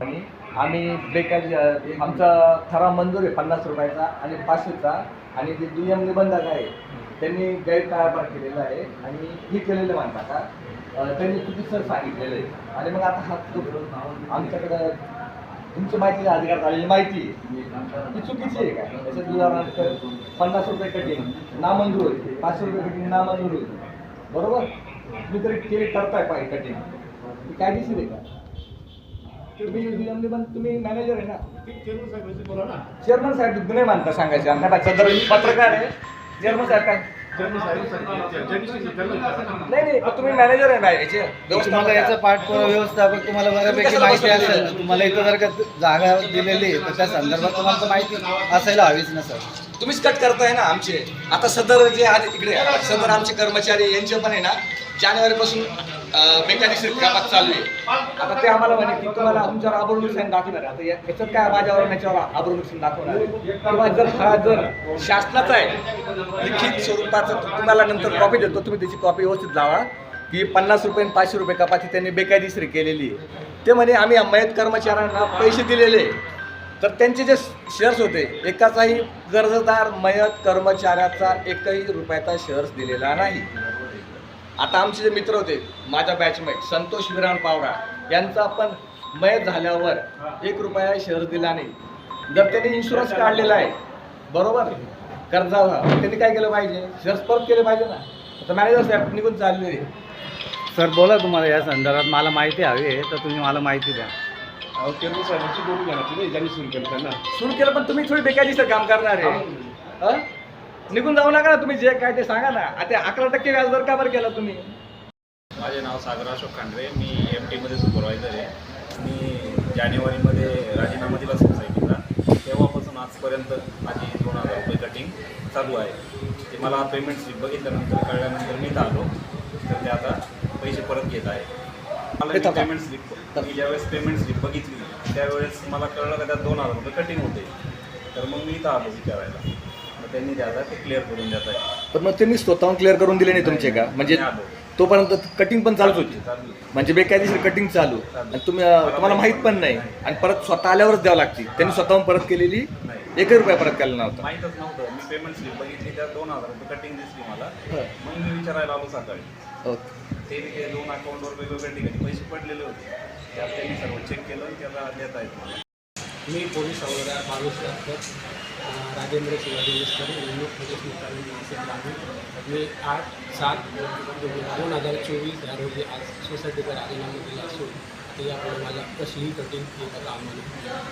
आणि आम्ही बेकारी आमचा ठराव मंजूर आहे पन्नास रुपयाचा आणि पाचशेचा. आणि जे दुय्यम निबंधक आहे त्यांनी गैरकारभार केलेला आहे आणि हे केलेलं मानता का त्यांनी त्यांनी चुकीचं सांगितलेलं आहे. आणि मग आता हा आमच्याकडं तुमची माहिती अधिकार आलेली माहिती आहे. ती चुकीची आहे का? त्याच्यात उदाहरणार्थ पन्नास रुपये कटिंग नामंजूर होते पाचशे रुपये कटिंग नामंजूर. होते बरोबर? तुम्ही तरी केली करताय पाहिजे कटिंग ती कायदेशीर आहे का? तुम्ही पण तुम्ही मॅनेजर आहे ना? चेअरमन साहेब गुन्हे मानता सांगायचे. आमच्या बाच्या तर पत्रकार आहे. चेअरमन साहेब काय? नाही नाही पण तुम्ही मॅनेजर आहे ना याचे तुम्हाला याचं पाठपुरावा व्यवस्थापक तुम्हाला बऱ्यापैकी माहिती असेल. तुम्हाला इथं जर का जागा दिलेली आहे तर त्या संदर्भात तुम्हाला तर माहिती असायला हवीच ना सर. तुम्हीच कट करताय ना आमचे. आता सदर जे आहे इकडे सदर आमचे कर्मचारी यांचे पण आहे ना जानेवारी पासून कामात चालू आहे. आता ते आम्हाला म्हणे की तुम्हाला तुमच्यावर आबरू नुकसान दाखवणार आहे. आता या- याच्यात काय माझ्यावर आणि याच्यावर आबरू नुकसान दाखवणार आहे. किंवा जर हा जर शासनाचा आहे लिखित स्वरूपाचा तो तुम्हाला नंतर कॉपी देतो तुम्ही त्याची कॉपी व्यवस्थित लावा. की पन्नास रुपये आणि पाचशे रुपये कपाती त्यांनी बेकायदेशीर केलेली आहे. ते म्हणे आम्ही मयत कर्मचाऱ्यांना पैसे दिलेले तर त्यांचे जे शेअर्स होते एकाचाही कर्जदार मयत कर्मचाऱ्याचा एकही रुपयाचा शेअर्स दिलेला नाही. आता आमचे जे मित्र होते माझा बॅचमेट संतोष विराम पावरा यांचा पण मयत झाल्यावर एक रुपया शेअर्स दिला नाही. जर त्यांनी इन्शुरन्स काढलेला आहे बरोबर? कर्जावर त्यांनी काय केलं पाहिजे? शेअर्स परत केले पाहिजे ना. आता मॅनेजर साहेब निघून चालले. सर बोला तुम्हाला या संदर्भात. मला माहिती हवी आहे तर तुम्ही मला माहिती द्या. सुरू केलं पण तुम्ही थोडी बेकायदेशीर काम करणार आहे. हं? निघून जाऊ नका ना तुम्ही जे काय ते सांगा ना. आता अकरा टक्के व्याजदर का बरं केला तुम्ही? माझे नाव सागर अशोक खांडरे मी एम टीमध्ये सुपरवायझर आहे. मी जानेवारीमध्ये राजीनामा दिला सोसायटीचा. तेव्हापासून आजपर्यंत माझी दोन हजार रुपये कटिंग चालू आहे. ते मला पेमेंट स्लिप बघितल्यानंतर कळल्यानंतर मी इथं आलो. तर ते आता पैसे परत घेत आहे. मला. पेमेंट स्लिप मी ज्यावेळेस पेमेंट स्लिप बघितली त्यावेळेस मला कळलं का त्यात दोन हजार रुपये कटिंग होते. तर मग मी इथं आलो विचारायला. त्यांनी आता ते क्लिअर करून देत आहे. पण मग तुम्ही स्वतःहून क्लिअर करून दिले नाही तुमचे का? म्हणजे आलो. तोपर्यंत कटिंग पण चालूच होती. चालू आहे. म्हणजे बेकायदेशीर कटिंग चालू. आणि तुम्ही तुम्हाला माहीत पण नाही. आणि परत स्वतः आल्यावरच द्यावं लागते. त्यांनी स्वतःहून परत केलेली नाही. एकही रुपया परत केला नव्हता. माहीतच नव्हतं. मी पेमेंट स्लिप बघितली त्यात दोन हजार रुपये कटिंग दिसली मला. हं. मग मी विचारायला आलो सकाळी. ओके ते ते दोन अकाउंटवर वेगवेगळ्या ठिकाणी पैसे पडलेले होते. त्यात त्यांनी सर्व चेक केलं आणि त्याला देत आहेत मला. मी पोलीस हवालदार बावीस लाटकर राजेंद्र शिवाजी मिस्टर निवडणूक पोलीस मुख्यालय नाशिक ग्रामीण मी आठ सात दोन हजार चोवीस या रोजी आज सोसायटीचा राजीनामा दिला असून आता यापुढे मला कसलीही कठीण हे करता आम्हाला